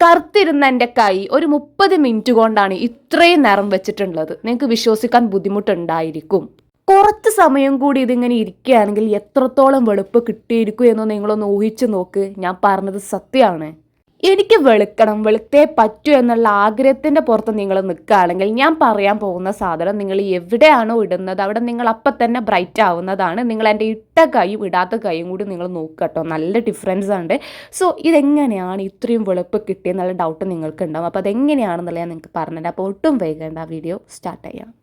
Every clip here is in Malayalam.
കറുത്തിരുന്ന എന്റെ കൈ ഒരു മുപ്പത് മിനിറ്റ് കൊണ്ടാണ് ഇത്രയും നിറം വെച്ചിട്ടുള്ളത്. നിങ്ങൾക്ക് വിശ്വസിക്കാൻ ബുദ്ധിമുട്ടുണ്ടായിരിക്കും. കുറച്ച് സമയം കൂടി ഇതിങ്ങനെ ഇരിക്കുകയാണെങ്കിൽ എത്രത്തോളം വെളുപ്പ് കിട്ടിയിരിക്കും എന്ന് നിങ്ങളൊന്ന് ഊഹിച്ചു നോക്ക്. ഞാൻ പറഞ്ഞത് സത്യമാണ്. എനിക്ക് വെളുക്കണം വെളുത്തേ പറ്റൂ എന്നുള്ള ആഗ്രഹത്തിന്റെ പുറത്ത് നിങ്ങൾ നിൽക്കുകയാണെങ്കിൽ ഞാൻ പറയാൻ പോകുന്ന സാധനം നിങ്ങൾ എവിടെയാണോ ഇടുന്നത് അവിടെ നിങ്ങൾ അപ്പം തന്നെ ബ്രൈറ്റ് ആവുന്നതാണ്. നിങ്ങൾ എന്റെ ഇട്ട കൈയും ഇടാത്ത കൈയും കൂടി നിങ്ങൾ നോക്കട്ടോ നല്ല ഡിഫറൻസ് ഉണ്ട്. സോ ഇതെങ്ങനെയാണ് ഇത്രയും വെളുപ്പ് കിട്ടിയെന്നുള്ള ഡൗട്ട് നിങ്ങൾക്കുണ്ടാവും അപ്പോൾ അതെങ്ങനെയാണെന്നുള്ള ഞാൻ നിങ്ങൾക്ക് പറഞ്ഞുതരാം. അപ്പോൾ ഒട്ടും വൈകേണ്ട. വീഡിയോ സ്റ്റാർട്ട് ചെയ്യാം.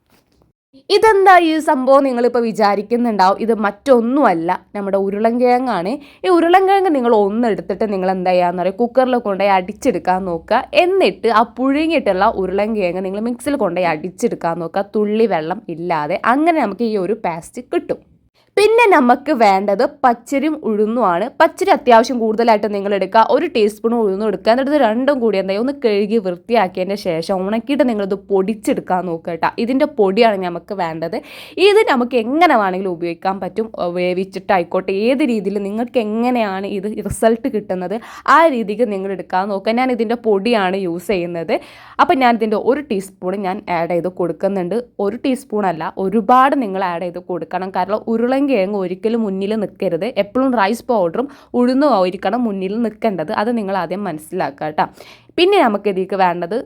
ഇതെന്താ ഈ സംഭവം നിങ്ങളിപ്പോൾ വിചാരിക്കുന്നുണ്ടാവും? ഇത് മറ്റൊന്നുമല്ല. നമ്മുടെ ഉരുളൻകിഴങ്ങാണ്. ഈ ഉരുളൻകിഴങ്ങ് നിങ്ങൾ ഒന്നെടുത്തിട്ട് നിങ്ങൾ എന്താ ചെയ്യാന്ന് പറയുക കുക്കറിൽ കൊണ്ടുപോയി അടിച്ചെടുക്കാൻ നോക്കുക. എന്നിട്ട് ആ പുഴുങ്ങിയിട്ടുള്ള ഉരുളൻകിഴങ്ങ് നിങ്ങൾ മിക്സിൽ കൊണ്ടുപോയി അടിച്ചെടുക്കാൻ നോക്കുക. തുള്ളി വെള്ളം ഇല്ലാതെ. അങ്ങനെ നമുക്ക് ഈ ഒരു പേസ്റ്റ് കിട്ടും. പിന്നെ നമുക്ക് വേണ്ടത് പച്ചരിയും ഉഴുന്നുമാണ്. പച്ചരി അത്യാവശ്യം കൂടുതലായിട്ട് നിങ്ങൾ എടുക്കുക ഒരു ടീസ്പൂൺ ഉഴുന്നും എടുക്കുക. എന്നിട്ട് രണ്ടും കൂടി എന്തായി ഒന്ന് കഴുകി വൃത്തിയാക്കിയതിന്റെ ശേഷം ഉണക്കിയിട്ട് നിങ്ങളിത് പൊടിച്ചെടുക്കാൻ നോക്കുക കേട്ടോ. ഇതിന്റെ പൊടിയാണ് നമുക്ക് വേണ്ടത്. ഇത് നമുക്ക് എങ്ങനെ വേണമെങ്കിലും ഉപയോഗിക്കാൻ പറ്റും. വേവിച്ചിട്ടായിക്കോട്ടെ ഏത് രീതിയിൽ നിങ്ങൾക്ക് എങ്ങനെയാണ് ഇത് റിസൾട്ട് കിട്ടുന്നത് ആ രീതിക്ക് നിങ്ങൾ എടുക്കാൻ നോക്കുക. ഞാൻ ഇതിന്റെ പൊടിയാണ് യൂസ് ചെയ്യുന്നത്. അപ്പം ഞാൻ ഇതിന്റെ ഒരു ടീസ്പൂൺ ഞാൻ ആഡ് ചെയ്ത് കൊടുക്കുന്നുണ്ട്. ഒരു ടീസ്പൂൺ അല്ല ഒരുപാട് നിങ്ങൾ ആഡ് ചെയ്ത് കൊടുക്കണം. കാരണം ഉരുളൻ കിഴങ്ങ് ഒരിക്കലും മുന്നിൽ നിൽക്കരുത്. എപ്പോഴും റൈസ് പൗഡറും ഉഴുന്നും ആയിരിക്കണം മുന്നിൽ നിൽക്കേണ്ടത്. അത് നിങ്ങൾ ആദ്യം മനസ്സിലാക്കുക കേട്ടോ. പിന്നെ നമുക്ക് ഇതിലേക്ക് വേണ്ടത്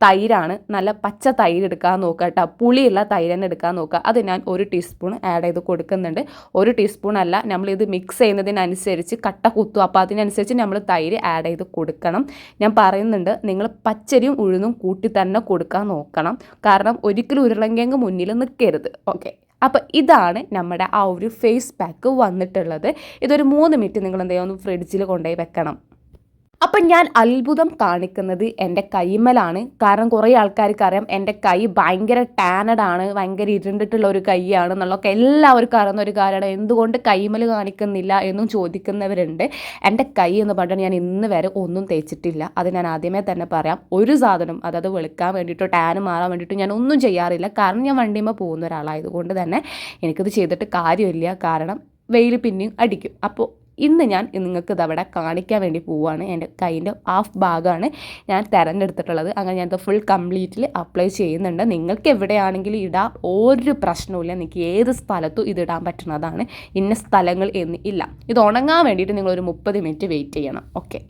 തൈരാണ്. നല്ല പച്ച തൈര് എടുക്കാൻ നോക്കുക കേട്ടോ. പുളിയുള്ള തൈര് തന്നെ എടുക്കാൻ നോക്കുക. അത് ഞാൻ ഒരു ടീസ്പൂൺ ആഡ് ചെയ്ത് കൊടുക്കുന്നുണ്ട്. ഒരു ടീസ്പൂൺ അല്ല. നമ്മളിത് മിക്സ് ചെയ്യുന്നതിനനുസരിച്ച് കട്ട കുത്തും. അപ്പോൾ അതിനനുസരിച്ച് നമ്മൾ തൈര് ആഡ് ചെയ്ത് കൊടുക്കണം. ഞാൻ പറയുന്നുണ്ട് നിങ്ങൾ പച്ചരിയും ഉഴുന്നും കൂട്ടി തന്നെ കൊടുക്കാൻ നോക്കണം. കാരണം ഒരിക്കലും ഉരുളങ്കിഴങ്ങ് മുന്നിൽ നിൽക്കരുത്. ഓക്കെ അപ്പോൾ ഇതാണ് നമ്മുടെ ആ ഒരു ഫേസ് പാക്ക് വന്നിട്ടുള്ളത്. ഇതൊരു മൂന്ന് മിനിറ്റ് നിങ്ങൾ എന്ത് ഒന്ന് ഫ്രിഡ്ജിൽ കൊണ്ടുപോയി വെക്കണം. അപ്പം ഞാൻ അത്ഭുതം കാണിക്കുന്നത് എന്റെ കൈമലാണ്. കാരണം കുറേ ആൾക്കാർക്ക് അറിയാം എന്റെ കൈ ഭയങ്കര ടാനഡാണ് ഭയങ്കര ഇരുണ്ടിട്ടുള്ള ഒരു കൈയാണ് എന്നുള്ളതൊക്കെ എല്ലാവർക്കും അറിയുന്ന ഒരു കാര്യമാണ്. എന്തുകൊണ്ട് കൈമൽ കാണിക്കുന്നില്ല എന്നും ചോദിക്കുന്നവരുണ്ട്. എന്റെ കൈ എന്ന് പറഞ്ഞാൽ ഞാൻ ഇന്ന് വരെ ഒന്നും തേച്ചിട്ടില്ല. അത് ഞാൻ ആദ്യമേ തന്നെ പറയാം. ഒരു സാധനം അതായത് വെളുക്കാൻ വേണ്ടിയിട്ടോ ടാന് മാറാൻ വേണ്ടിയിട്ടോ ഞാൻ ഒന്നും ചെയ്യാറില്ല. കാരണം ഞാൻ വണ്ടിയുമ്പോൾ പോകുന്ന ഒരാളായതുകൊണ്ട് തന്നെ എനിക്കത് ചെയ്തിട്ട് കാര്യമില്ല. കാരണം വെയിൽ പിന്നെയും അടിക്കും. അപ്പോൾ ഇന്ന് ഞാൻ നിങ്ങൾക്ക് ഇതവിടെ കാണിക്കാൻ വേണ്ടി പോവുകയാണ്. എന്റെ കൈന്റെ ഹാഫ് ഭാഗമാണ് ഞാൻ തിരഞ്ഞെടുത്തിട്ടുള്ളത് അങ്ങനെ ഞാനത് ഫുൾ കംപ്ലീറ്റിൽ അപ്ലൈ ചെയ്യുന്നുണ്ട്. നിങ്ങൾക്ക് എവിടെയാണെങ്കിലും ഇടാം. ഒരു പ്രശ്നവുമില്ല. നിങ്ങൾക്ക് ഏത് സ്ഥലത്തും ഇതിടാൻ പറ്റുന്നതാണ്. ഇന്ന സ്ഥലങ്ങൾ എന്ന് ഇല്ല. ഇത് ഉണങ്ങാൻ വേണ്ടിയിട്ട് നിങ്ങളൊരു മുപ്പത് മിനിറ്റ് വെയിറ്റ് ചെയ്യണം. ഓക്കെ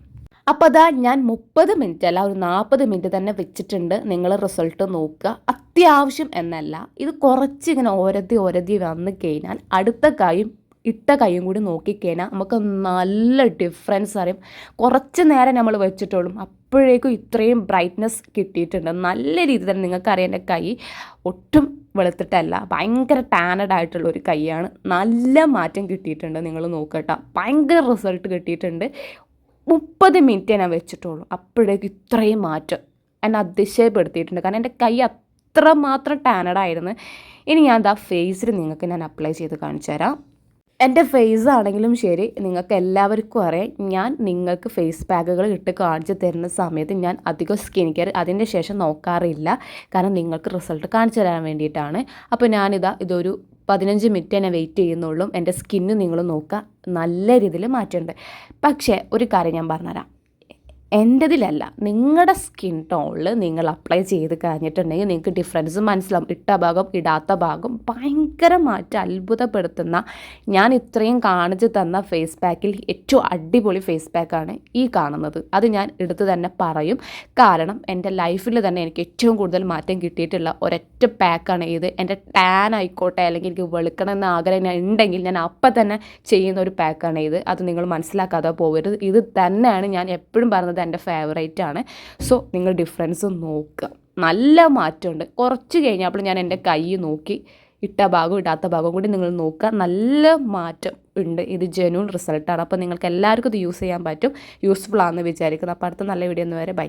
അപ്പോൾ അതാ ഞാൻ മുപ്പത് മിനിറ്റ് അല്ല ഒരു നാൽപ്പത് മിനിറ്റ് തന്നെ വെച്ചിട്ടുണ്ട്. നിങ്ങൾ റിസൾട്ട് നോക്കുക. അത്യാവശ്യം എന്നല്ല. ഇത് കുറച്ച് ഇങ്ങനെ ഓരതി ഓരതി വന്നു കഴിഞ്ഞാൽ അടുത്ത കായും ഇട്ട കൈയും കൂടി നോക്കിക്കഴിഞ്ഞാൽ നമുക്ക് നല്ല ഡിഫറൻസ് അറിയും. കുറച്ച് നേരം നമ്മൾ വെച്ചിട്ടുള്ളൂ. അപ്പോഴേക്കും ഇത്രയും ബ്രൈറ്റ്നസ് കിട്ടിയിട്ടുണ്ട്. നല്ല രീതിയിൽ തന്നെ നിങ്ങൾക്കറിയാം എന്റെ കൈ ഒട്ടും വെളുത്തിട്ടല്ല. ഭയങ്കര ടാനഡ് ആയിട്ടുള്ള ഒരു കൈയാണ്. നല്ല മാറ്റം കിട്ടിയിട്ടുണ്ട് നിങ്ങൾ നോക്കട്ടോ. ഭയങ്കര റിസൾട്ട് കിട്ടിയിട്ടുണ്ട്. മുപ്പത് മിനിറ്റ് ഞാൻ വെച്ചിട്ടുള്ളൂ. അപ്പോഴേക്കും ഇത്രയും മാറ്റം എന്നെ അതിശയപ്പെടുത്തിയിട്ടുണ്ട്. കാരണം എന്റെ കൈ അത്രമാത്രം ടാനഡായിരുന്നു ഇനി ഞാൻ എന്താ ഫേസിൽ നിങ്ങൾക്ക് ഞാൻ അപ്ലൈ ചെയ്ത് കാണിച്ചു തരാം എന്റെ ഫേസ് ആണെങ്കിലും ശരി നിങ്ങൾക്ക് എല്ലാവർക്കും അറിയാം. ഞാൻ നിങ്ങൾക്ക് ഫേസ് പാക്കുകൾ ഇട്ട് കാണിച്ച് തരുന്ന സമയത്ത് ഞാൻ അധികം സ്കിൻ കെയർ അതിന്റെ ശേഷം നോക്കാറില്ല. കാരണം നിങ്ങൾക്ക് റിസൾട്ട് കാണിച്ചു തരാൻ വേണ്ടിയിട്ടാണ്. അപ്പോൾ ഞാനിതാ ഇതൊരു പതിനഞ്ച് മിനിറ്റ് തന്നെ വെയിറ്റ് ചെയ്യുന്നുള്ളൂ. എന്റെ സ്കിന്ന് നിങ്ങൾ നോക്കുക. നല്ല രീതിയിൽ മാറ്റമുണ്ട്. പക്ഷേ ഒരു കാര്യം ഞാൻ പറഞ്ഞുതരാം. എന്റെതിലല്ല നിങ്ങളുടെ സ്കിൻ ടോണിൽ നിങ്ങൾ അപ്ലൈ ചെയ്ത് കഴിഞ്ഞിട്ടുണ്ടെങ്കിൽ നിങ്ങൾക്ക് ഡിഫറൻസ് മനസ്സിലാവും. ഇട്ട ഭാഗം ഇടാത്ത ഭാഗം ഭയങ്കര മാറ്റം അത്ഭുതപ്പെടുത്തുന്ന ഞാൻ ഇത്രയും കാണിച്ചു തന്ന ഫേസ് പാക്കിൽ ഏറ്റവും അടിപൊളി ഫേസ് പാക്കാണ് ഈ കാണുന്നത്. അത് ഞാൻ എടുത്ത് തന്നെ പറയും. കാരണം എന്റെ ലൈഫിൽ തന്നെ എനിക്ക് ഏറ്റവും കൂടുതൽ മാറ്റം കിട്ടിയിട്ടുള്ള ഒരൊറ്റ പാക്കാണ് ഇത്. എന്റെ ടാൻ ആയിക്കോട്ടെ അല്ലെങ്കിൽ എനിക്ക് വെളുക്കണം എന്ന ആഗ്രഹം ഉണ്ടെങ്കിൽ ഞാൻ അപ്പം തന്നെ ചെയ്യുന്ന ഒരു പാക്കാണ് ഇത്. അത് നിങ്ങൾ മനസ്സിലാക്കാതെ പോകരുത് ഇത് തന്നെയാണ് ഞാൻ എപ്പോഴും പറഞ്ഞത്. എന്റെ ഫേവറേറ്റ് ആണ്. സോ നിങ്ങൾ ഡിഫറൻസ് നോക്കുക. നല്ല മാറ്റമുണ്ട്. കുറച്ച് കഴിഞ്ഞപ്പോൾ ഞാൻ എന്റെ കൈ നോക്കി. ഇട്ട ഭാഗവും ഇടാത്ത ഭാഗവും കൂടി നിങ്ങൾ നോക്കുക. നല്ല മാറ്റം ഉണ്ട്. ഇത് ജനുവൻ റിസൾട്ടാണ് അപ്പോൾ നിങ്ങൾക്ക് എല്ലാവർക്കും ഇത് യൂസ് ചെയ്യാൻ പറ്റും. യൂസ്ഫുൾ ആണെന്ന് വിചാരിക്കുന്നു. അപ്പോൾ അടുത്ത നല്ല വീഡിയോ ഒന്ന് വരെ. ബൈ